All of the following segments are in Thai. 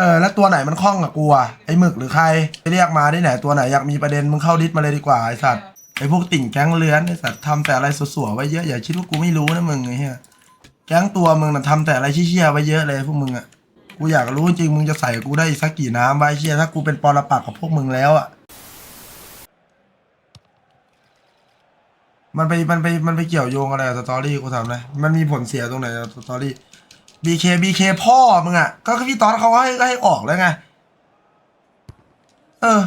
เออแล้วตัวไหนมันคล่องกับกูอะไอ้หมึกหรือใครไปเรียกมาได้ไหนตัวไหนอยากมีประเด็นมึงเข้าดิสมาเลยดีกว่าไอ้สัตว์ไอ้พวกติ่งแก๊งเลื้อนไอ้สัตว์ทำแต่อะไรสัวๆไว้เยอะอย่าคิดว่ากูไม่รู้นะมึงไอ้เหี้ยแก๊งตัวมึงน่ะทำแต่อะไรเชี่ยๆไว้เยอะเลยพวกมึงอะกูอยากรู้จริงมึงจะใส่กูได้สักกี่น้ำไว้เชี่ยถ้ากูเป็นปรปักของพวกมึงแล้วอะมันไปมันไปมันไปเกี่ยวโยงอะไรกับสตอรี่กูถามเลยมันมีผลเสียตรงไหนกับสตอรี่ BK BK พ่อมึงอะ ก็คือพี่ตอนเขาให้ให้ออกแล้วไง เออ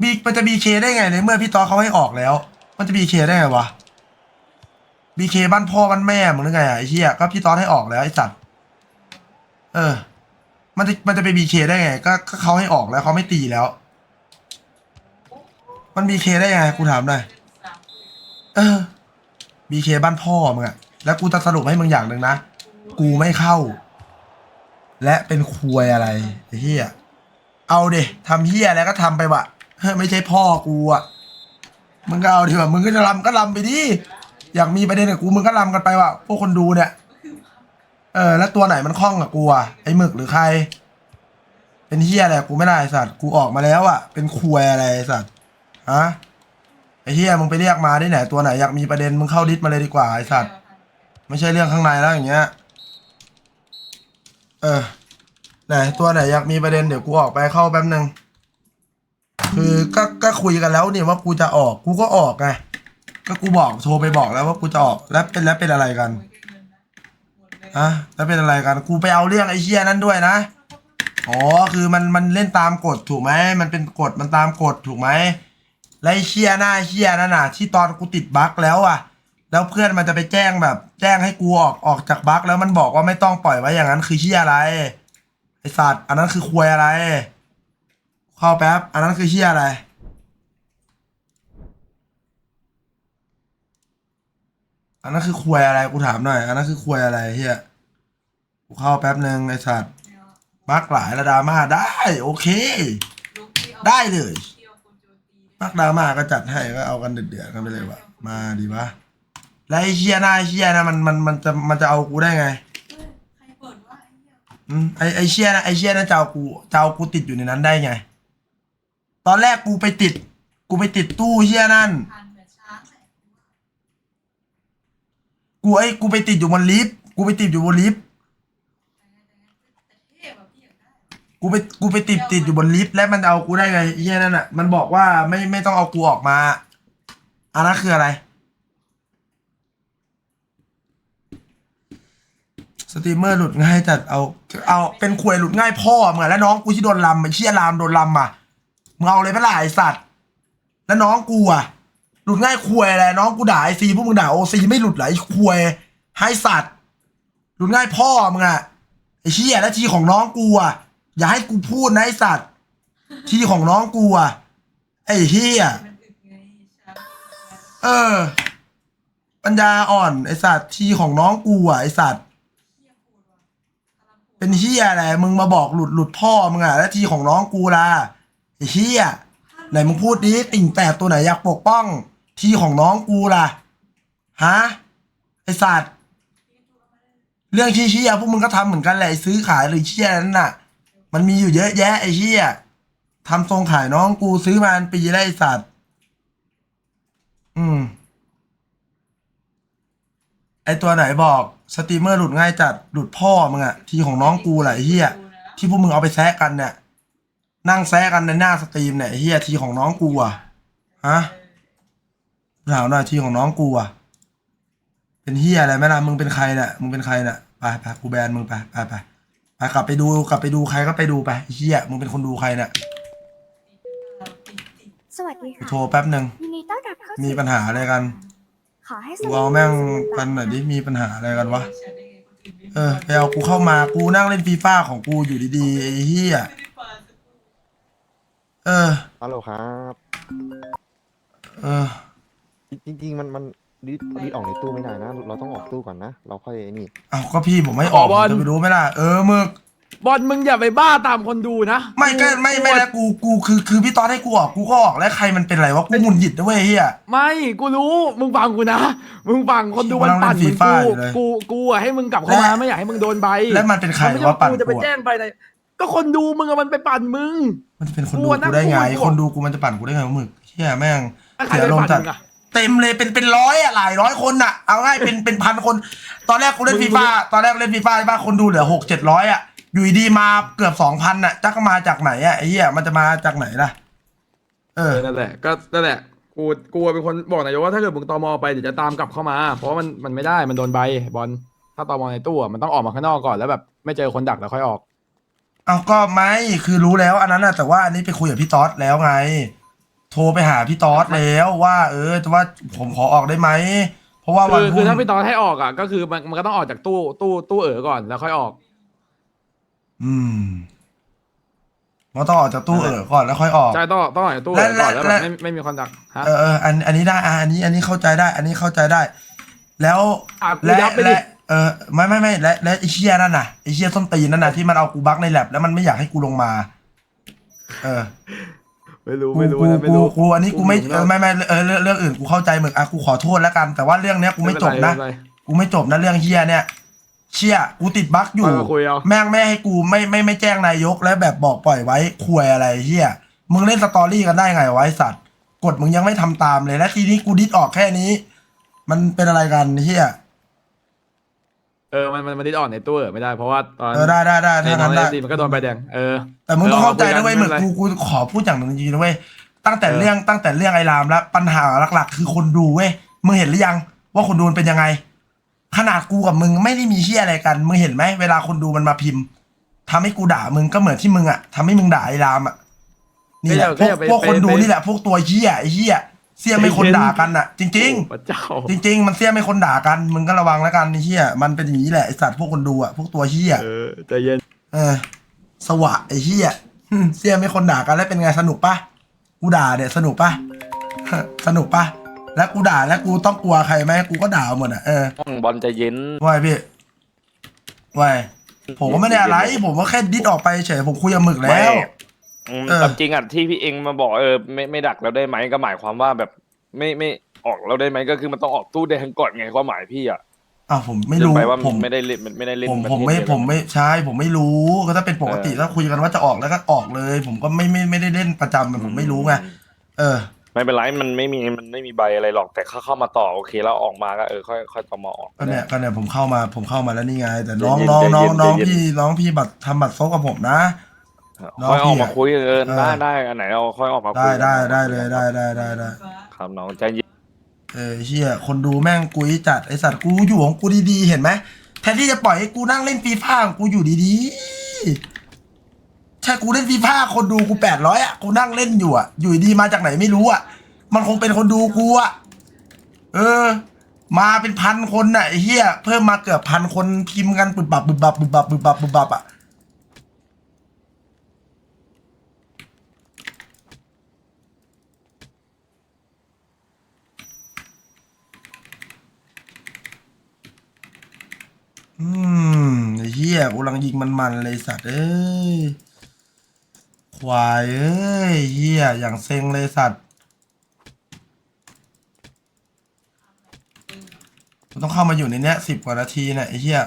บีมันจะ BK ได้ไงในเมื่อพี่ตอนเขาให้ออกแล้ว มันจะ BK ได้ไงวะ BK บ้านพ่อบ้านแม่มึงหรือไงอะไอ้เหี้ยก็พี่ตอนให้ออกแล้วไอ้สัตว์เออ มันจะมันจะไป BK ได้ไง ก็ก็เขาให้ออกแล้วเขาไม่ตีแล้ว มัน BK ได้ไงกูถามหน่อยเออ BK บ้านพ่อมึงอะแล้วกูจะสรุปให้มึงอย่างหนึ่งนะ กูไม่เข้า และเป็นควยอะไรไอ้เฮียเอาเดทำเฮียอะไรก็ทำไปวะเฮ้ยไม่ใช่พ่อกูอะมึงก็เอาดีกว่ามึงก็จะรำก็รำไปดิอยากมีประเด็นกับกูมึงก็รำกันไปวะพวกคนดูเนี่ยเออแล้วตัวไหนมันคล่องกับกูอะไอ้หมึกหรือใคร เป็นเฮียอะไรกูไม่ได้สัตว์กูออกมาแล้วอะเป็นควยอะไรไอสัตว์ฮะไอ้เฮียมึงไปเรียกมาได้ไหนตัวไหนอยากมีประเด็นมึงเข้าดิสมาเลยดีกว่าไอ้สัตว์ไม่ใช่เรื่องข้างในแล้วอย่างเงี้ย เออไหนตัวไหนอยากมีประเด็นเดี๋ยวกูออกไปเข้าแป๊บนึงคือก็ก็คุยกันแล้วนี่ว่ากูจะออกกูก็ออกไงก็กูบอกโทรไปบอกแล้วว่ากูจะออกแล้วเป็นแล้วเป็นอะไรกันอะแล้วเป็นอะไรกันกูไปเอาเรื่องไอ้เชี่ยนั้นด้วยนะอ๋อคือมันมันเล่นตามกฎถูกไหมมันเป็นกฎมันตามกฎถูกไหมไอ้เชี่ยหน้าเชี่ยนั่นน่ะ ที่ตอนกูติดบั๊กแล้วอะ แล้วเพื่อนมันจะไปแจ้งแบบ แจ้งให้กูออกออกจากบั๊กแล้วมันบอกว่าไม่ต้องปล่อยไว้อย่างนั้นคือเชี่ยอะไรไอสัตว์อันนั้นคือควยอะไร เข้าแป๊บ อันนั้นคือเชี่ยอะไร อันนั้นคือควยอะไรกูถามหน่อย อันนั้นคือควยอะไรเฮียกูเข้าแป๊บหนึ่งไอสัตว์บั๊กหลายระดราม่าได้ โอเค ได้เลยบักดราม่าก็จัดให้ก็เอากันเดือดๆกันไปเลยวะมาดีวะ แล้วไอ้เชียหน้าไอ้เชียนะมันมันมันจะมันจะเอากูได้ไงใครเปิดว่าไอ้เหี้ยอืมไอไอเชียนะไอเชียนะจะเอากูจะเอากูติดอยู่ในนั้นได้ไง ตอนแรกกูไปติด กูไปติดตู้เชียนั่น ทานเหมือนช้างเลยกูไอ้กูไปติดอยู่บนลิฟต์กูไปติดอยู่บนลิฟต์แต่เทพแบบพี่อยากได้กูไปกูไปติดติดอยู่บนลิฟต์แล้วมันเอากูได้ไงไอ้เชียนั่นอะ มันบอกว่าไม่ไม่ต้องเอากูออกมาอันนั้นคืออะไร สตรีมเมอร์หลุดง่ายจัดเอาเอาเป็นควยหลุดง่ายพ่อเหมึงอะแล้วน้องกูที่โดนลำไอ้เชี่ยลามโดนลำอะมึงเอาเลยเปล่าไอสัตว์ แล้วน้องกูอะหลุดง่ายควยอะไรน้องกูด่าไอซีพวกมึงด่าโอซีไม่หลุดเหรอไอควยให้สัตว์หลุดง่ายพ่อมึงอะไอเชี่ยแล้วทีของน้องกูอะอย่าให้กูพูดนะไอสัตว์ ทีของน้องกูอะไอเฮียเออ ปัญญาอ่อนไอสัตว์ทีของน้องกูอะไอสัตว์ เหี้ยโหดว่ะกำลังโหด เป็นเฮียอะไรมึงมาบอกหลุดหลุดพ่อมึงอะแล้วทีของน้องกูล่ะไอ้เฮียไหนมึงพูดดิติ่งแปดตัวไหนอยากปกป้อง ทีของน้องกูล่ะฮะไอสัตว์เรื่องชี้เชี่ยพวกมึงก็ทำเหมือนกันแหละซื้อขายหรือเชี่ยนั่นน่ะ มันมีอยู่เยอะแยะไอ้เชี่ยทำทรงขายน้องกูซื้อมาปีแล้วไอ้สัตว์ อืม ไอตัวไหนบอก สตรีมเมอร์หลุดง่ายจัด หลุดพ่อมึงอะทีของน้องกูแหละไอ้เฮียที่พวกมึงเอาไปแซะกันเนี่ย นั่งแซะกันในหน้าสตรีมเนี่ยไอ้เฮียทีของน้องกูอะฮะถามหน่อยทีของน้องกูอะเป็นเฮียอะไรไหมล่ะมึงเป็นใครเนี่ยมึงเป็นใครเนี่ยไปไปกูแบนมึงไปไปไปไปกลับไปดูกลับไปดูใครก็ไปดูไปไอ้เฮียมึงเป็นคนดูใครเนี่ยติดติดสวัสดีไปค่ะโทรแป๊บหนึ่งยินดีต้อนรับเข้ามีสู่ปัญหาอะไรกัน ขอให้สกูนุกเอาแม่งกันหน่อยดิมีปัญหาอะไรกันวะฉันได้ไงคนอื่นไม่เออไปเอากูเข้ามากูนั่งเล่นฟีฟ่าของกูอยู่ดีๆไอ้เฮียไม่ได้เปิดสักครู่เออ ฮัลโหลครับ เออ จริงๆ มันมันดิดดิดออกในตู้ไม่ได้นะ เราต้องออกตู้ก่อนนะ เราค่อยไอ้นี่ เอาก็พี่ผมไม่ออกขอบอลจะไปรู้ไหมล่ะ เออมึก บอลมึงอย่าไปบ้าตามคนดูนะไม่ก็ไม่ไม่แล้วกูกูคือคือพี่ตอนให้กูออกกูก็ออกแล้วใครมันเป็นไรวะกูหมุนหยิดนะเว้ยเฮีย ไม่กูรู้มึงฟังกูนะ มึงฟังคนดูมันปั่นกูมึกำลังเล่นง FIFA กูอยู่เลยกูกูอะให้มึงกลับเข้ามาและไม่อยากให้มึงโดนใบแล้วมันเป็นใครไม่ใช่วะปั่นกูจะไปกูอะแจ้งไปในก็คนดูมึงอะมันไปปั่นมึง มันจะเป็นคนกูดูอะนั่กูงได้ไงพูดอยู่คนดูกูมันจะปั่นกูได้ไงวะมึงเฮียแม่งแล้วใครเสียไปลมปั่นจัดมึงอะเต็มเลยเป็นเป็นร้อยอะหลายร้อยคนอะเอาง่ายเป็นเป็นพันคน ตอนแรกกูเล่นมึงฟีฟ่าตอนแรกเล่นฟีฟ่าใช่ปะคนดูเหลือหกเจ็ดร้อยอะ อยู่ดีๆมาเกือบสองพันอะจักมาจากไหนอะไอ้เหี้ยมันจะมาจากไหนล่ะเอเอออ นั่นแหละก็นั่นแหละกูกูเป็นคนบอกนายกว่าถ้าเกิดมึงตอมอไปเดี๋ยวจะตามกลับเข้ามา เพราะว่ามันมันไม่ได้มันโดนใบบอลถ้าตอมอในตู้อะมันต้องออกมาข้างนอกก่อนแล้วแบบไม่เจอคนดักแล้วค่อยออกเอาก็ไม่คือรู้แล้วอันนั้นอะแต่ว่าอันนี้ไปคุยกับพี่ต๊อดแล้วไง โทรไปหาพี่ต๊อดแล้วว่า เออแต่ว่าผมขอออกได้ไหมเพราะว่าวันคือพคืรุ่องถ้าพี่ตอนให้ออกอะก็คือมันมันก็ต้องออกจากตู้ตู้ตู้เอ๋อก่อนแล้วค่อยออก อืมมันต้องออกจากตู้เออก่อนแล้วค่อยออก ใช่ต้องต้องออกจากตู้เอ๋อก่อนและแล้วและแบบไม่ไม่มีคนดักฮะเออเอออันอันนี้ได้อะอันนี้อันนี้เข้าใจได้ อันนี้เข้าใจได้ แล้วอะกูและยับไปดิ และเออไม่ไม่ไม่และและไอเชียนั่นน่ะไอเชียส้นตีนนั่นน่ะที่มันเอากูบักในแลบแล้วมันไม่อยากให้กูลงมา เออ ไม่รู้กูไม่รู้กูนะไม่กูรู้กูอันนี้กูไม่งงเออไม่ไม่เออเรื่องเรื่องอื่นกูเข้าใจมึงอะกูขอโทษแล้วกัน แต่ว่าเรื่องเนี้ยกูไม่จบนะเป็ไรกูไม่จบนะเรื่องเฮียเนี่ย เชี่ยกูติดบั๊กอยู่ เอามาคุยเอา แม่งไม่ให้กูไม่ไม่ไม่แจ้งนายกแล้วแบบบอกปล่อยไว้ควยอะไรเฮียมึงเล่นสตอรี่กันได้ไงวะไอสัตว์กฎมึงยังไม่ทำตามเลยและทีนี้กูดิดออกแค่นี้ มันเป็นอะไรกันเฮียเออมันมันมันดิดออนในตู้เอ๋อไม่ได้เพราะว่าตอนเออได้ได้ได้ในถ้าน้องั้งนเอได้ฟซีมันก็โดนใบแดงเออ แต่มึงต้องเข้าใจนะเว้ยเอมึองเอาคุกูยกันกูขอพูดอย่างหนึ่งจริงๆนะเว้ยตั้งแต่เออ เรื่องตั้งแต่เรื่องไอ้รามแล้วปัญหาหลัก ๆ คือคนดูเว้ยมึงเห็นหรือยังว่าคนดูมันเป็นยังไง ขนาดกูกับมึงไม่ได้มีเชี่ยอะไรกัน มึงเห็นไหมเวลาคนดูมันมาพิมพ์ทำให้กูด่ามึงก็เหมือนที่มึงอะทำให้มึงด่าไอ้รามอะนี่แหละพวกพวกคนดูนี่แหละพวกตัวเหี้ยไอ้เหี้ยเสียไม่คนด่ากันอะจริง ๆ พระเจ้า จริงๆ มันเสี้ยไม่คนด่ากัน มึงก็ระวังแล้วกันไอ้เหี้ยมันเป็นอย่างนี้แหละไอสัตว์พวกคนดูอะ พวกตัวเหี้ยเออใจเย็น เออ สวะไอ้เหี้ยหึเสี้ยไม่คนด่ากันแล้วเป็นไงสนุกปะกูด่าเนี่ยสนุกปะ สนุกปะ แล้วกูด่าแล้วกูต้องกลัวใครไหมกูก็ด่าหมดอะเออบอลใจเย็นว่าไงพี่ว่าไงผมก็ไม่ได้อะไร ผมก็แค่ดิดออกไปเฉยผมคุยกับหมึกแล้วอืมเออ แต่จริงอะที่พี่เองมาบอกเออไม่ไม่ดักเราได้ไหมก็หมายความว่าแบบไม่ไม่ออกเราได้ไหมก็คือมันต้องออกตู้แดงก่อนไงความหมายพี่อะอ้าวผมไม่รู้ลืไปว่าผม ไม่ได้เล่นไม่ได้เล่นผมประผมเทศไม่เดียวผมไม่ใช่ผมไม่รู้ก็ถ้าเป็นปกติเออถ้าคุยกันว่าจะออกแล้วก็ออกเลย ผมก็ไม่ไม่ไม่ได้เล่นประจำผมไม่รู้ไงเออ ไม่เป็นไรมันไม่มีมันไม่มีใบอะไรหรอกแต่เข้าเข้ามาต่อโอเคแล้วออกมาก็เออค่อยค่อยต่อมาออก ก็เนี่ยก็เนี่ยผมเข้ามาผมเข้ามาแล้วนี่ไง แต่น้องใจเย็นน้องน้องใจเย็นน้องใจเย็นพี่น้องพี่บัตรทำบัตรโซกกับผมนะน้องค่อยออกพี่มาอะคุยเออเออได้ได้อันไหนเราค่อยออกมาคุได้ยกันได้ได้เลยได้ได้ได้ได้ครับน้องใจเย็นเออเชี่ยคนดูแม่งกุยจัดไอสัตว์กูอยู่ของกูดีๆเห็นไหมแทนที่จะปล่อยให้กูนั่งเล่นฟีฟ่าของกูอยู่ดีๆใช่กูเล่นฟีฟ่าคนดูกูแปดร้อยอะกูนั่งเล่นอยู่อะ อยู่ดีมาจากไหนไม่รู้อะ มันคงเป็นคนดูกูอะ เออ มาเป็นพันคนน่ะไอ้เหี้ยเพิ่มมาเกือบพันคนพิมพ์กันปุบบับปุบบับปุบบับปุบบับปุบบับอะ อืมไอ้เหี้ยกูกำลังยิงมันๆเลยสัตว์เอ้ย ควายเอ้ยเหี้ยอย่างเซ็งเลยสัตว์กูต้องเข้ามาอยู่ในเนี้ยสิบกว่านาทีเนี่ยไอ้เหี้ย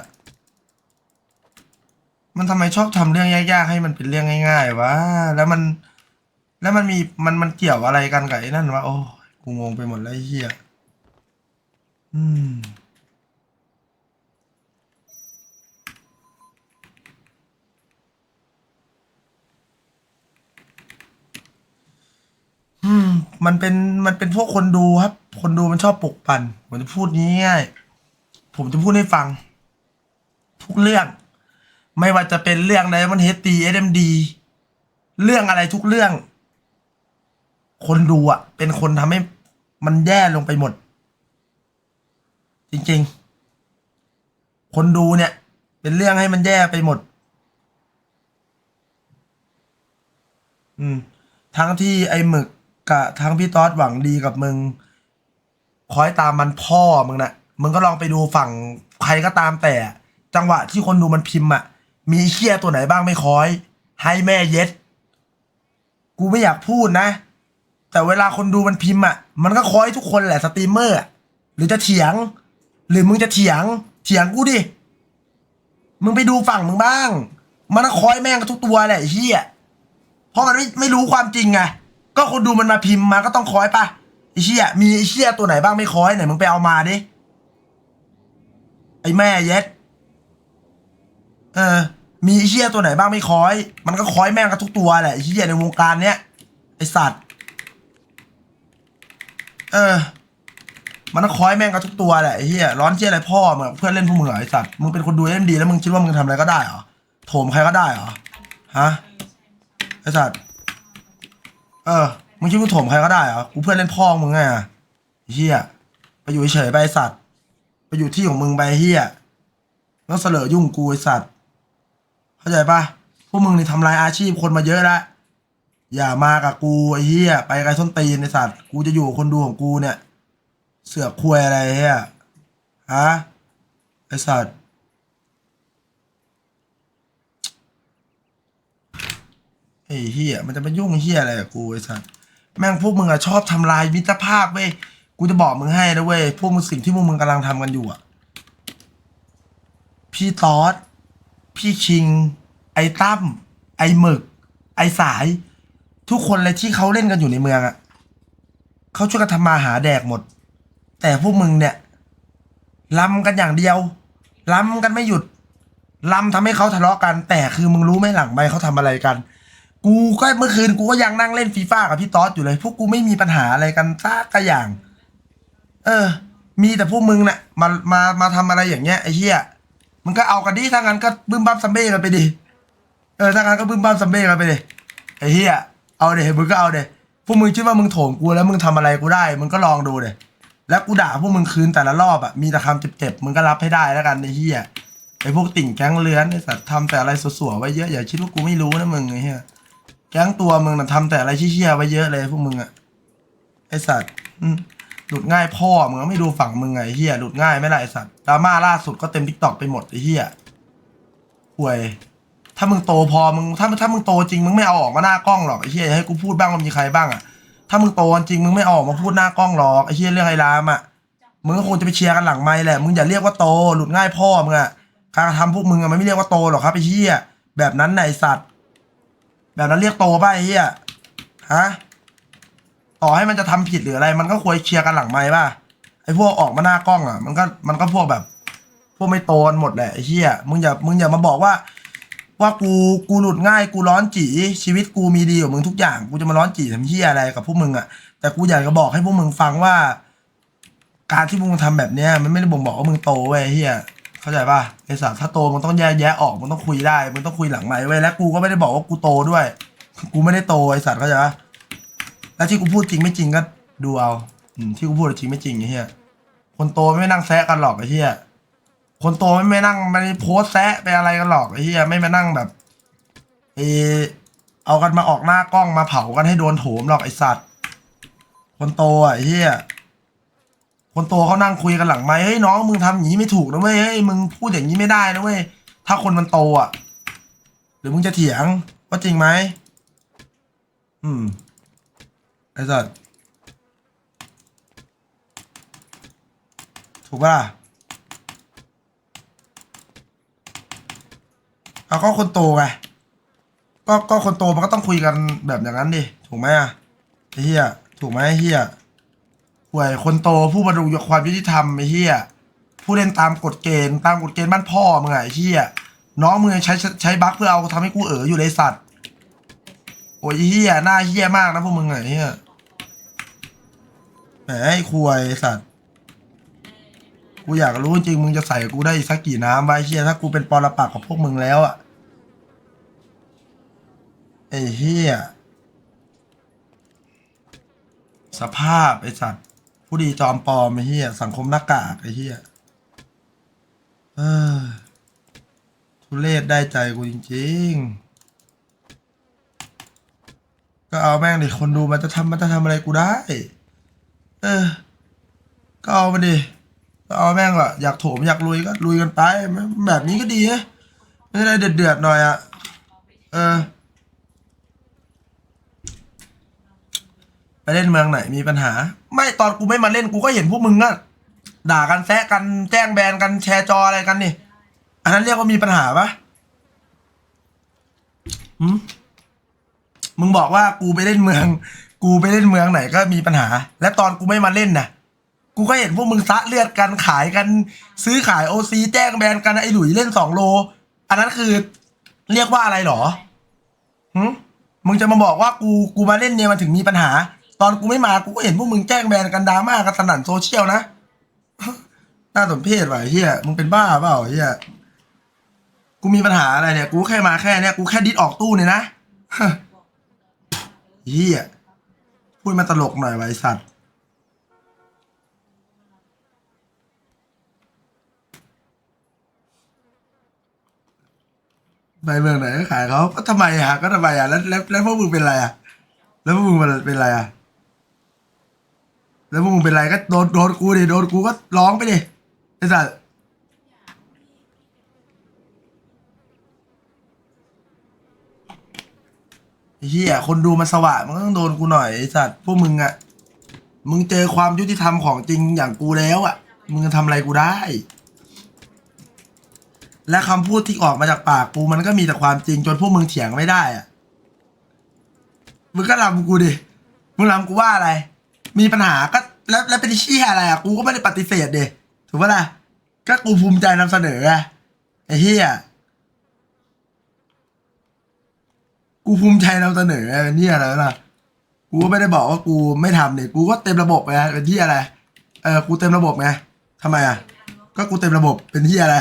มันทำไมชอบทำเรื่องยากๆให้มันเป็นเรื่องง่าย ๆวะแล้วมัน แล้วมันมีมันมันเกี่ยวอะไรกันกับไอ้นั่นวะโอ้กูงงไปหมดแล้วไอ้เหี้ยอืม อืม มันเป็นมันเป็นพวกคนดูครับ คนดูมันชอบปลุกปั่นผมจะพูดง่ายๆผมจะพูดให้ฟัง ทุกเรื่อง ไม่ว่าจะเป็นเรื่องใดมันเฮดตีเอ็มดีเรื่องอะไรทุกเรื่อง คนดูอะเป็นคนทำให้มันแย่ลงไปหมด จริง ๆ คนดูเนี่ย เป็นเรื่องให้มันแย่ไปหมด อืม ทั้งที่ไอ้หมึก กับทั้งพี่ต๊อดหวังดีกับมึง คอยตามมันพ่อมึงนะมึงก็ลองไปดูฝั่งใครก็ตามแต่ จังหวะที่คนดูมันพิมพ์อะ มีเคี้ยตัวไหนบ้างไม่คอย ให้แม่เย็ด กูไม่อยากพูดนะ แต่เวลาคนดูมันพิมพ์อะ มันก็คอยทุกคนแหละสตรีมเมอร์หรือจะเถียง หรือมึงจะเถียง เถียงกูดิ มึงไปดูฝั่งมึงบ้าง มันก็คอยแม่งทุกตัวแหละเหี้ยเพราะมันไม่ไม่รู้ความจริงไง ก็คนดูมันมาพิมพ์มาก็ต้องคอยปะไอ้เหี้ยมีไอ้เหี้ยตัวไหนบ้างไม่คอยไหนมึงไปเอามาดิไอ้แม่เย็ดเออ มีไอ้เหี้ยตัวไหนบ้างไม่คอย มันก็คอยแม่งกันทุกตัวแหละไอ้เหี้ยในวงการเนี้ยไอสัตว์ เออ มันก็คอยแม่งกันทุกตัวแหละไอ้เหี้ยร้อนเชี่ยอะไรพ่อมึงอะเพื่อนเล่นพวกมึงเหรอไอสัตว์มึงเป็นคนดูเล่นดีแล้วมึงคิดว่ามึงทำอะไรก็ได้เหรอโถมใครก็ได้เหรอฮะไอสัตว์ เออ มึงคิดว่าโถมใครก็ได้เหรอ กูเพื่อนเล่นพ่อมึงไงอะไอ้เหี้ยไปอยู่เฉยๆไปไอ้สัตว์ ไปอยู่ที่ของมึงไปไอ้เหี้ยแล้วเสลอยุ่งกูไอสัตว์ เข้าใจปะพวกมึงนี่ทำลายอาชีพคนมาเยอะแล้วอย่ามากับกูไอ้เหี้ยไปไกลส้นตีนไอ้สัตว์ กูจะอยู่กับคนดูของกูเนี่ย เสือกควยอะไรเฮียฮะไอ้สัตว์ ไอ้เฮียมันจะมายุ่งเฮียอะไรกับกูไอ้สัตว์แม่งพวกมึงอะชอบทำลายมิตรภาพเว้ยกูจะบอกมึงให้นะเว้ยพวกมึงสิ่งที่พวกมึงกำลังทำกันอยู่อะพี่ตอสพี่คิง ไอ้ตั้มไอ้หมึก ไอ้สาย ทุกคนเลยที่เขาเล่นกันอยู่ในเมืองอะเขาช่วยกันทำมาหาแดกหมด แต่พวกมึงเนี่ยล้ำกันอย่างเดียวล้ำกันไม่หยุดล้ำทำให้เขาทะเลาะกัน แต่คือมึงรู้ไหมหลังไปเขาทำอะไรกัน กูก็เมื่อคืนกูก็ยังนั่งเล่นฟีฟ่ากับพี่ต๊อดอยู่เลย พวกกูไม่มีปัญหาอะไรกันสักอย่าง เออ มีแต่พวกมึงนี่ยมามามาทำอะไรอย่างเงี้ยไอ้เหี้ยมันก็เอากันดิถ้างั้นก็บึ้มบั้มซัมเบ้กันไปดิเออถ้างั้นก็บึ้มบั้มซัมเบ้กันไปดิไอ้เหี้ยเอาเดมึงก็เอาเดพวกมึงคิดว่ามึงโถมกูแล้วมึงทำอะไรกูได้ มึงก็ลองดูเดแล้วกูด่าพวกมึงคืนแต่ละรอบอะมีแต่คำเจ็บๆมึงก็รับให้ได้แล้วกันไอ้เหี้ยไอ้พวกติ่งแก๊งเลื้อนไอ้สัตว์ทำแต่อะไรสัวๆไว้เยอะอย่าคิดว่ากูไม่รู้นะมึงไอ้เหี้ย แก๊งตัวมึงน่ะทำแต่อะไรเชี่ยๆไว้เยอะเลยพวกมึงอะไอสัตว์อืมหลุดง่ายพ่อมึงก็ไม่ดูฝั่งมึงไงเหี้ยหลุดง่ายไม่ล่ะไอสัตว์ดราม่าล่าสุดก็เต็มทิกตอกไปหมดไอเหี้ยห่วย ถ้ามึงโตพอมึงถ้าถ้ามึงโตจริงมึงไม่เอาออกมาหน้ากล้องหรอกไอเหี้ยให้กูพูดบ้างว่ามีใครบ้างอะถ้ามึงโตจริงมึงไม่ออกมาพูดหน้ากล้องหรอกไอเหี้ยเรื่องไอ้รามอะมึงก็คงจะไปเชียร์กันหลังไม้แหละมึงอย่าเรียกว่าโตหลุดง่ายพ่อมึงอะการทำพวกมึงอะมันไม่เรียกว่าโตหรอกครับไอเหี้ยแบบนั้นไอ้สัตว์ แบบนั้นเรียกโตป่ะไอ้เหี้ยฮะต่อให้มันจะทำผิดหรืออะไร มันก็ควรเคลียร์กันหลังไม้ป่ะไอ้พวกออกมาหน้ากล้องอะ มันก็มันก็พวกแบบ พวกไม่โตกันหมดแหละไอ้เหี้ยมึงอย่ามึงอย่ามาบอกว่า ว่ากูกูหลุดง่ายกูร้อนจีชีวิตกูมีดีกว่ามึงทุกอย่างกูจะมาร้อนจีทำเหี้ยอะไรกับพวกมึงอะแต่กูอยากจะบอกให้พวกมึงฟังว่า การที่มึงทำแบบเนี้ยมันไม่ได้บ่งบอกว่ามึงโตเว้ยเหี้ย เข้าใจป่ะไอ้สัตว์ถ้าโตมึงต้องแยกแยะออกมึงต้องคุยได้มึงต้องคุยหลังไมค์เว้ยและกูก็ไม่ได้บอกว่ากูโตด้วย กูไม่ได้โตไอสัตว์เข้าใจป่ะแล้วที่กูพูดจริงไม่จริงก็ดูเอาอืมที่กูพูดจริงไม่จริงไอ้เหี้ยคนโตไม่นั่งแซะกันหรอกไอ้เหี้ยคนโตไม่ไม่นั่งไม่โพสต์แซะไปอะไรกันหรอกไอ้เหี้ยไม่มานั่งแบบเออเอากันมาออกหน้ากล้องมาเผากันให้โดนโถมหรอกไอสัตว์คนโตอะไอ้เหี้ย คนโตเขานั่งคุยกันหลังไมค์เฮ้ยน้องมึงทำอย่างนี้ไม่ถูกนะเว้ยเฮ้ยมึงพูดอย่างนี้ไม่ได้นะเว้ยถ้าคนมันโตอะ หรือมึงจะเถียงว่าจริงไหมอืมไอ้สัตว์ถูกป่ะเอาก็คนโตไงก็ก็คนโตมันก็ต้องคุยกันแบบอย่างนั้นดิถูกไหมอะไอ้เหี้ยถูกไหมเหี้ย ห่วยคนโตผู้บรรลุความยุติธรรมไอ้เหี้ยผู้เล่นตามกฎเกณฑ์ตามกฎเกณฑ์บ้านพ่อมึงไอ้เหี้ยน้องมึงใช้ใช้บั๊กเพื่อเอาทำให้กูเอ๋ออยู่เลยสัตว์โอ้ยเฮียหน้าเฮียมากนะพวกมึงไงเฮียแหมไอ้ควยสัตว์กูอยากรู้จริงมึงจะใส่กูได้อีกสักกี่น้ำไอ้เฮียถ้ากูเป็นปรปักของพวกมึงแล้วอะไอ้เฮียสภาพไอ้สัตว์ ผู้ดีจอมปลอมไอ้เฮียสังคมหน้ากากไอ้เฮียเออทุเรศได้ใจกูจริงๆ ก็เอาแม่งดิคนดูมันจะทำมันจะทำอะไรกูได้ เออ ก็เอามาดิก็เอาแม่งละอยากโถมอยากลุยก็ลุยกันไปแบบนี้ก็ดีนะไม่ได้เดือดเดือดๆหน่อยอะเออ ไปเล่นเมืองไหนมีปัญหา ไม่ตอนกูไม่มาเล่นกูก็เห็นพวกมึงอะด่ากันแซะกันแจ้งแบนกันแชร์จออะไรกันนี่ อันนั้นเรียกว่ามีปัญหาปะหืมมึงบอกว่ากูไปเล่นเมือง กูไปเล่นเมืองไหนก็มีปัญหา และตอนกูไม่มาเล่นน่ะกูก็เห็นพวกมึงซะเลือดกันขายกัน ซื้อขายโอซีแจ้งแบนกันไอ้หลุยเล่นสองโล อันนั้นคือ เรียกว่าอะไรหรอหมึงจะมาบอกว่ากูกูมาเล่นเนี่ยมันถึงมีปัญหา ตอนกูไม่มากูก็เห็นพวกมึงแจ้งแบนกันดราม่ากันสนั่นโซเชียลนะ น่าสมเพชว่ะไอ้เฮียมึงเป็นบ้าเปล่าไอ้เฮียกูมีปัญหาอะไรเนี่ย กูแค่มาแค่เนี้ยกูแค่ดิดออกตู้เนี่ยนะ เฮียพูดมาตลกหน่อยไวะไอ้สัตว์ ไปเมืองไหนก็ขายเขาก็ทำไมอะก็ทำไมอะแล้วแล้วแล้วพวกมึงเป็นอะไรอะแล้วพวกมึงเป็นอะไรอะ แล้วพวกมึงเป็นไรก็โดนโดนกูดิโดนกูก็ร้องไปดิไอ้สัตว์ไอ้เฮียคนดูมันสว่างมันก็ต้องโดนกูหน่อยไอ้สัตว์พวกมึงอะมึงเจอความยุติธรรมของจริงอย่างกูแล้วอะมึงจะทำอะไรกูได้ และคำพูดที่ออกมาจากปากกูมันก็มีแต่ความจริงจนพวกมึงเถียงไม่ได้อะมึงก็รำกูดิมึงรำกูว่าอะไร มีปัญหาก็แล้วแล้วเป็นชี่ยอะไรอะกูก็ไม่ได้ปฏิเสธเดถูกปะล่ะก็กูภูมิใจนำเสนอไงไอ้เฮียกูภูมิใจนำเสนอไงเป็นเฮียอะไรวะล่ะกูก็ไม่ได้บอกว่ากูไม่ทำเนี่ยกูก็เต็มระบบไงเป็นที่อะไรเออกูเต็มระบบไงทำไมอะ ก็กูเต็มระบบเป็นที่อะไร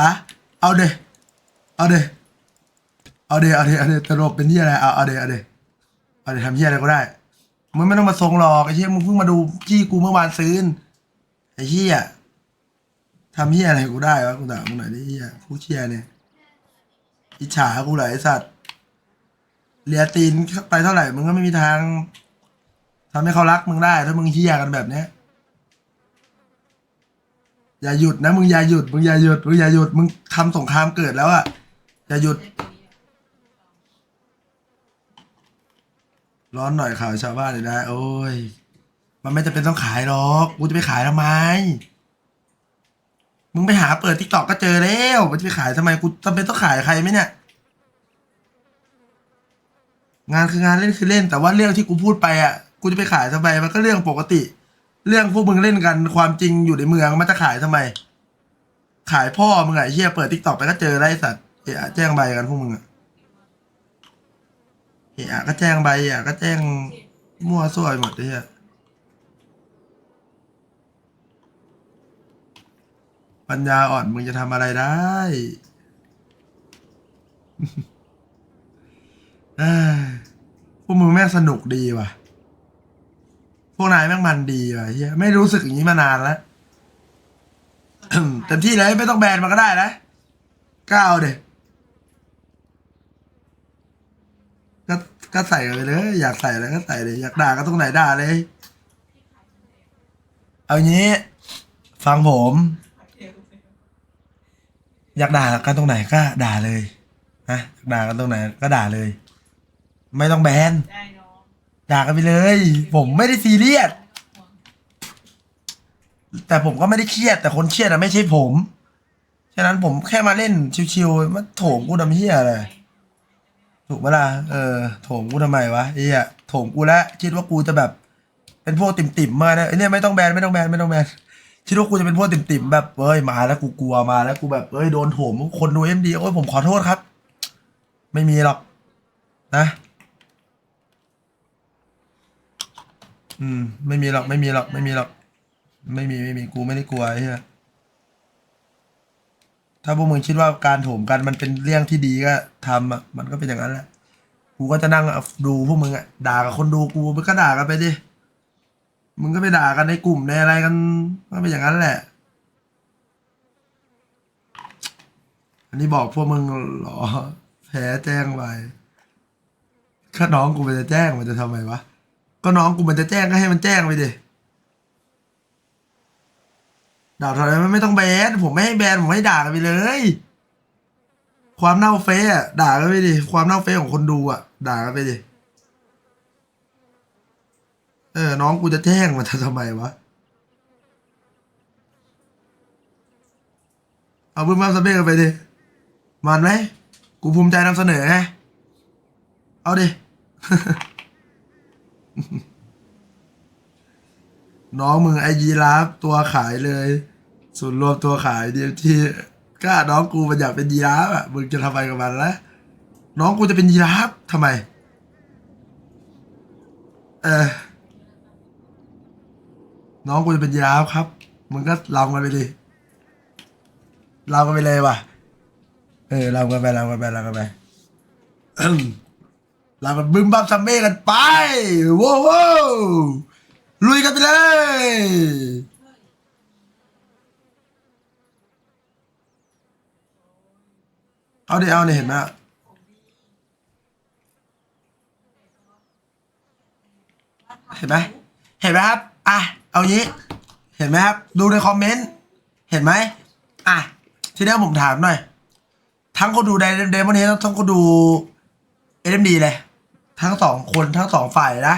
ฮะเอาเดเอาเดเอาเดเอาเดเอาเดเต็มระบบเป็นที่อะไรเอาเอาเดเอาเดเอาเดทำที่อะไรก็ได้ มึงไม่ต้องมาทรงหรอกไอ้เหี้ยมึงเพิ่งมาดูที่กูเมื่อวานซื้อไอ้เหี้ยทำเหี้ยอะไรกูได้วะกูถามมึงหน่อยดิเหี้ยผู้เชี่ยเนี่ยอิจฉากูเหรอไอ้สัตว์เลียตีนไปเท่าไหร่มึงก็ไม่มีทางทำให้เขารักมึงได้ ถ้ามึงเหี้ยกันแบบเนี้ยอย่าหยุดนะมึงอย่าหยุดมึงอย่าหยุดมึงอย่าหยุดมึงทำสงครามเกิดแล้วอะอย่าหยุด ร้อนหน่อยข่าวชาวบ้านเลยนะโอ้ย มันไม่จำเป็นต้องขายหรอกกูจะไปขายทำไม มึงไปหาเปิดทิกตอกก็เจอแล้วมันจะไปขายทำไมกูจำเป็นต้องขายใครไหมเนี่ย งานคืองานเล่นคือเล่น แต่ว่าเรื่องที่กูพูดไปอะกูจะไปขายทำไมมันก็เรื่องปกติ เรื่องพวกมึงเล่นกันความจริงอยู่ในเมืองมันจะขายทำไม ขายพ่อมึงอะไอ้เหี้ยเปิดทิกตอกไปก็เจอได้สัตว์เอะแจ้งใบกันพวกมึงอะ เอะก็แจ้งใบอะก็แจ้งมั่วซั่วไปหมดเลยอะปัญญาอ่อนมึงจะทำอะไรได้เอ้ยพวกมึงแม่งสนุกดีว่ะ พวกนายแม่งมันดีว่ะเฮียไม่รู้สึกอย่างนี้มานานแล้ว เต็มที่เลยไม่ต้องแบนมันก็ได้นะก้าวเด็ ก็ใส่ไปเลย อยากใส่อะไรก็ใส่เลย อยากด่าก็ตรงไหนด่าเลย เอางี้ ฟังผม อยากด่ากันตรงไหนก็ด่าเลยนะอยากด่ากันตรงไหนก็ด่าเลย ไม่ต้องแบนได้น้องด่ากันไปเลย ผมไม่ได้ซีเรียสแต่ผมก็ไม่ได้เครียด แต่คนเครียดอะไม่ใช่ผม ฉะนั้นผมแค่มาเล่นชิวๆมาโถมกูทำเฮียอะไร ถูกไหมล่ะเออโถมกูทำไมวะเฮียโถมกูแล้วคิดว่ากูจะแบบ เป็นพวกติ่มๆมมาเนี่ยไอ้เนี่ยไม่ต้องแบนไม่ต้องแบนไม่ต้องแบนคิดว่ากูจะเป็นพวกติ่มๆแบบเอ้ยมาแล้วกูกลัวมาแล้วกูแบบเอ้ยโดนโถมคนดูเอ็มดีโอ้ยผมขอโทษครับ ไม่มีหรอก นะ อืม ไม่มีหรอกไม่มีหรอกไม่มีหรอก ไม่มีไม่มีกูไม่ได้กลัวไอ้เหี้ย ถ้าพวกมึงคิดว่าการโถมกันมันเป็นเรื่องที่ดีก็ทำอะมันก็เป็นอย่างนั้นแหละกูก็จะนั่งดูพวกมึงอะด่ากับคนดูกูมึงก็ด่ากันไปดิมึงก็ไปด่ากันในกลุ่มในอะไรกันก็เป็นอย่างนั้นแหละ อันนี้บอกพวกมึงเหรอแพ้แจ้งไปถ้าน้องกูมันจะแจ้งมันจะทำไมวะก็น้องกูมันจะแจ้งก็ให้มันแจ้งไปดิ ด่าทำไมไม่ต้องแบนผมไม่ให้แบนผมให้ด่ากันไปเลย ความเน่าเฟะอะด่ากันไปดิความเน่าเฟะของคนดูอะด่ากันไปดิเออ น้องกูจะแจ้งมันทำไมวะเอาบึ้มบ้ามสเปกกันไปดิมันไหมกูภูมิใจนำเสนอไงเอาดิ น้องมึงไอยีราฟตัวขายเลยส่วนรวมตัวขายเดียวที่ก็น้องกูมันอยากเป็นยีราฟอะมึงจะทำไมกับมันละน้องกูจะเป็นยีราฟทำไม เออน้องกูจะเป็นยีราฟครับ มึงก็ลองกันไปดิลองกันไปเลยว่ะ เออลองกันไปลองกันไปลองกันไปลองกันบึ้มบัมซัมเม่กันไปโว้โว ลุยกันไปเลย เอาดิเอาเนี่ยเห็นไหมเห็นไหมเห็นไหมครับ อะ เอางี้ เห็นไหมครับ ดูในคอมเมนต์ เห็นไหม อะ ทีนี้ผมถามหน่อย ทั้งคนดูไดเดมอนเฮดทั้งคนดูเอ็มดีเลย ทั้งสองคนทั้งสองฝ่ายนะ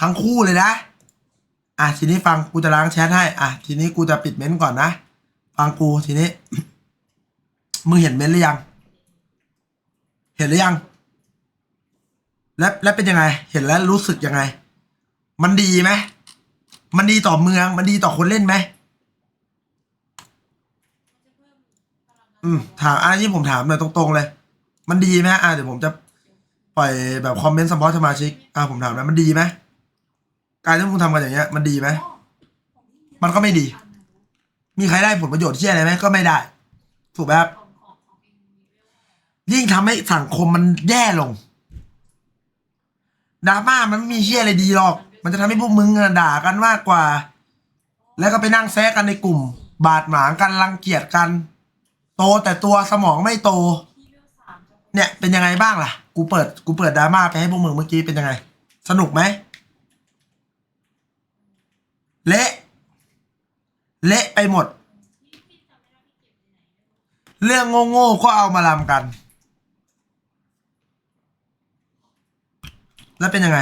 ทั้งคู่เลยนะ อะทีนี้ฟังกูจะล้างแชทให้ อะทีนี้กูจะปิดเม้นต์ก่อนนะ ฟังกูทีนี้ มึงเห็นเม้นต์หรือยัง เห็นหรือยัง และและเป็นยังไง เห็นแล้วรู้สึกยังไง มันดีไหมมันดีต่อเมือง มันดีต่อคนเล่นไหมอืมถามอันนี้ผมถามหน่อยตรงๆเลย มันดีไหมอะเดี๋ยวผมจะปล่อยแบบคอมเมนต์สปอร์ตสมาชิกอะผมถามนะมันดีไหม การที่มึงทำกันอย่างเงี้ยมันดีไหมมันก็ไม่ดี มีใครได้ผลประโยชน์ที่อะไรไหมก็ไม่ได้ ถูกไหมครับยิ่งทำให้สังคมมันแย่ลงดราม่ามันไม่มีเชี่ยอะไรดีหรอก มันจะทำให้พวกมึงด่ากันมากกว่าแล้วก็ไปนั่งแซะกันในกลุ่ม บาดหมางกันรังเกียจกัน โตแต่ตัวสมองไม่โต เนี่ยเป็นยังไงบ้างล่ะ กูเปิดกูเปิดดราม่าไปให้พวกมึงเมื่อกี้เป็นยังไง สนุกไหม เละ เละไปหมด เรื่องโง่ๆก็เอามาลำกัน แล้วเป็นยังไง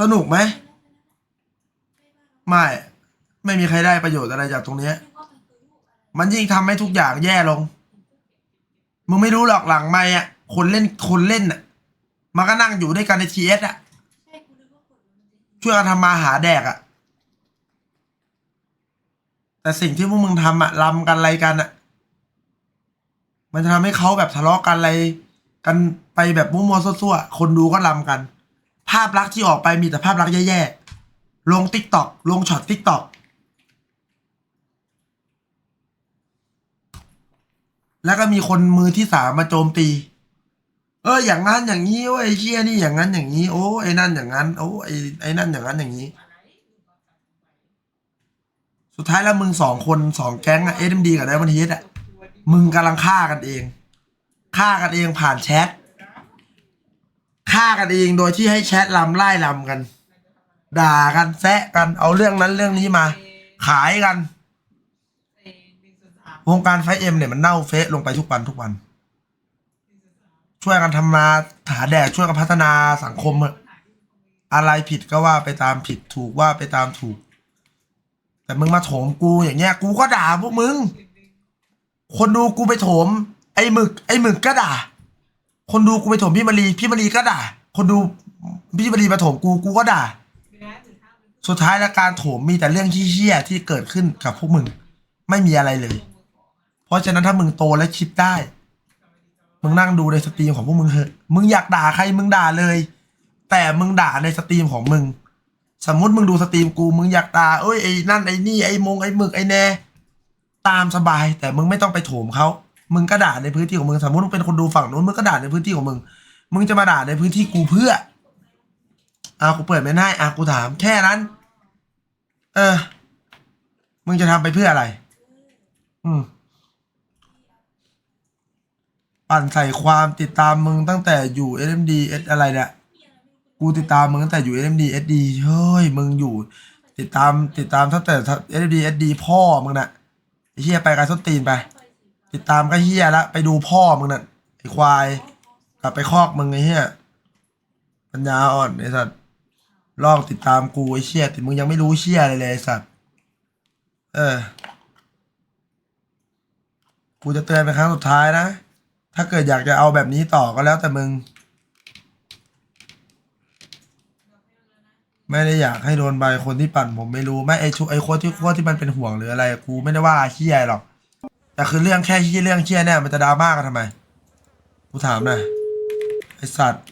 สนุกไหม ไม่ ไม่มีใครได้ประโยชน์อะไรจากตรงนี้ มันยิ่งทำให้ทุกอย่างแย่ลง มึงไม่รู้หรอกหลังไม่อะคนเล่นคนเล่นอะมันก็นั่งอยู่ด้วยกันในทีเอสอะช่วยกันทำมาหาแดกอะแต่สิ่งที่พวกมึงทำอะลำกันอะไรกันอะมันจะทำให้เขาแบบทะเลาะกันอะไร กันไปแบบมั่วๆซั่วๆคนดูก็ลำกัน ภาพลักษณ์ที่ออกไปมีแต่ภาพลักษณ์แย่ๆลงติ๊กต็อกลงช็อตติ๊กต็อก แล้วก็มีคนมือที่สามมาโจมตี เออ อย่างนั้นอย่างนี้โอ้ไอ้เชี่ยนี่อย่างนั้นอย่างนี้ โอ้ไอ้นั่นอย่างนั้น โอ้ไอ้ไอ้นั่นอย่างนั้นอย่างนี้ สุดท้ายแล้วมึงสองคนสองแก๊งอะเอ็มดีกับไดมอนเฮดอะมึงกำลังฆ่ากันเองฆ่ากันเองผ่านแชทฆ่ากันเองโดยที่ให้แชทลำไล่ลำกัน ด่ากันแซะกันเอาเรื่องนั้นเรื่องนี้มา ขายกัน วงการไฟเอ็มเนี่ยมันเน่าเฟะลงไปทุกวันทุกวัน ช่วยกันทำมาหาแดกช่วยกันพัฒนาสังคมอะอะไรผิดก็ว่าไปตามผิดถูกว่าไปตามถูก แต่มึงมาโถมกูอย่างเงี้ย กูก็ด่าพวกมึง คนดูกูไปโถม ไอ้หมึก ไอ้หมึกก็ด่า คนดูกูไปโถมพี่มารีพี่มารีก็ด่า คนดูพี่มารีมาโถมกูกูก็ด่า สุดท้ายแล้วการโถมมีแต่เรื่องที่เชี่ยที่เกิดขึ้นกับพวกมึง ไม่มีอะไรเลย ราะฉะนั้นถ้ามึงโตและคิดได้ มึงนั่งดูในสตรีมของพวกมึงเถอะ มึงอยากด่าใครมึงด่าเลย แต่มึงด่าในสตรีมของมึง สมมติมึงดูสตรีมกู มึงอยากด่าเอ้ยไอ้นั่นไอ้นี่ไอ้มงไอ้หมึกไอ้แน่ตามสบาย แต่มึงไม่ต้องไปโถมเขา มึงก็ด่าในพื้นที่ของมึง สมมติมึงเป็นคนดูฝั่งนู้นมึงก็ด่าในพื้นที่ของมึง มึงจะมาด่าในพื้นที่กูเพื่ออะกูเปิดไม่ได้อะกูถาม แค่นั้น เออ มึงจะทำไปเพื่ออะไร อืม ปั่นใส่ความติดตามมึงตั้งแต่อยู่ SMD S อะไรเนี่ยกูติดตามมึงตั้งแต่อยู่ SMD SD เฮ้ยมึงอยู่ ติดตามติดตามตั้งแต่ SMD SD พ่อมึงน่ะไอ้เฮียไปกันส้นตีนไป ติดตามก็เฮียละไปดูพ่อมึงน่ะไอ้ควายกลับไปคอกมึงไอ้เฮียปัญญาอ่อนไอ้สัตว์ลองติดตามกูไอ้เชี่ยแต่มึงยังไม่รู้เชี่ยอะไรเลยไอ้สัตว์เออ กูจะเตือนเป็นครั้งสุดท้ายนะ ถ้าเกิดอยากจะเอาแบบนี้ต่อก็แล้วแต่มึง ไม่ได้อยากให้โดนใบคนที่ปั่นผมไม่รู้ไม่ไอชุไอโคตรที่โคตรที่มันเป็นห่วงหรืออะไรกูไม่ได้ว่าเฮียหรอก แต่คือเรื่องแค่เฮียเรื่องเฮียเนี่ยมันจะดราม่ากันทำไม กูถามหน่อยไอสัตว์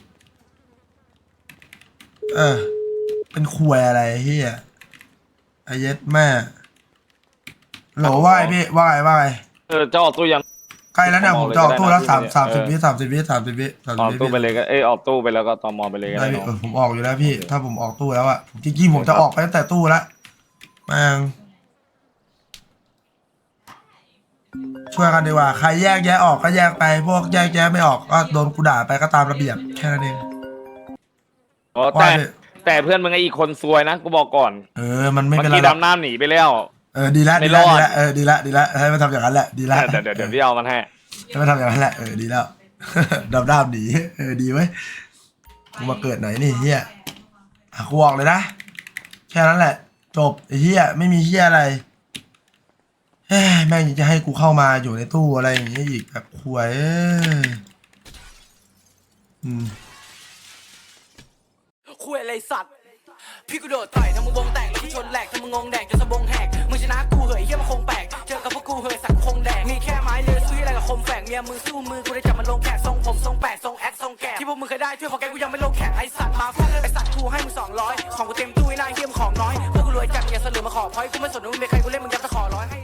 เออ เป็นควยอะไรเฮียไอเย็ดแม่หลว่าไอพี่ว่าไงว่าไง เออจะออกตู้ยัง ใกล้แล้วเนี่ยผมจะออกตู้แล้วสามสามสิบเออวิสามสิบวิสามสิบวิสามอสิอบกวิตู้ไปเลยก็เอยออกตู้ไปแล้วก็ตอมอไปเลยก็ได้ได้พี่เนเอออะผมออกอยู่แล้วพี่ ถ้าผมออกตู้แล้วอะจริงๆผมจะออกไปตั้งแต่ตู้แล้วแม่งช่วยกันดีกว่า ใครแยกแยะออกก็แยกไป พวกแยกแยะไม่ออกก็โดนกูด่าไปก็ตามระเบียบแค่นั้นเองอ๋อว่าแต่พี่แต่เพื่อนมึงไออีกคนซวยนะกูบอกก่อนเออมันไม่เมื่อเป็นไรกี้หรอก ดำน้ำหนีไปแล้ว เออดีละไม่ดีละรอดีดละเออดีละดีละให้มันทำอย่างนั้นแหละดีละเดี๋ยวเดี๋ยวเดี๋ยวพี่เอามันให้ ให้มันทำอย่างนั้นแหละเออดีแล้วดำด้ามหนีเออดีไว้ยกูมาเกิดไหนนี่เฮียอะกูบอกเลยนะแค่นั้นแหละ จบไอ้เฮียไม่มีเฮียอะไรเฮ้ยแม่งยังจะให้กูเข้ามาอยู่ในตู้อะไรอย่างเงี้ยอีกแบบควยเอ้ยอืม คุยอะไรสัตว์ พี่กูโดดต่อยทำมึงวงแตกแล้วกูชนแหลกทำมึงงงแดกจนสะบงแหกมึงชนะกูเหยเฮียมันคงแปลกเจอกับพวกกูเหยสักคงแดกมีแค่ไม้เลือซื้ออะไรกับคมแฝกเมียมึงสู้มือกูได้จับมันลงแขกทรงผมทรงแปดทรงแอคทรงแกะที่พวกมึงเคยได้ช่วยขอแกกูยังไม่ลงแขกไอสัตว์มาฟังไอสัตว์กูให้มึงสองร้อยของกูเต็มตู้ไอ้นายเฮียมของน้อยพวกกูรวยจัดอย่าสลือมาขอพอยกูไม่สนมึงเป็นใครกูเล่นมึงยัดตะขอร้อยให้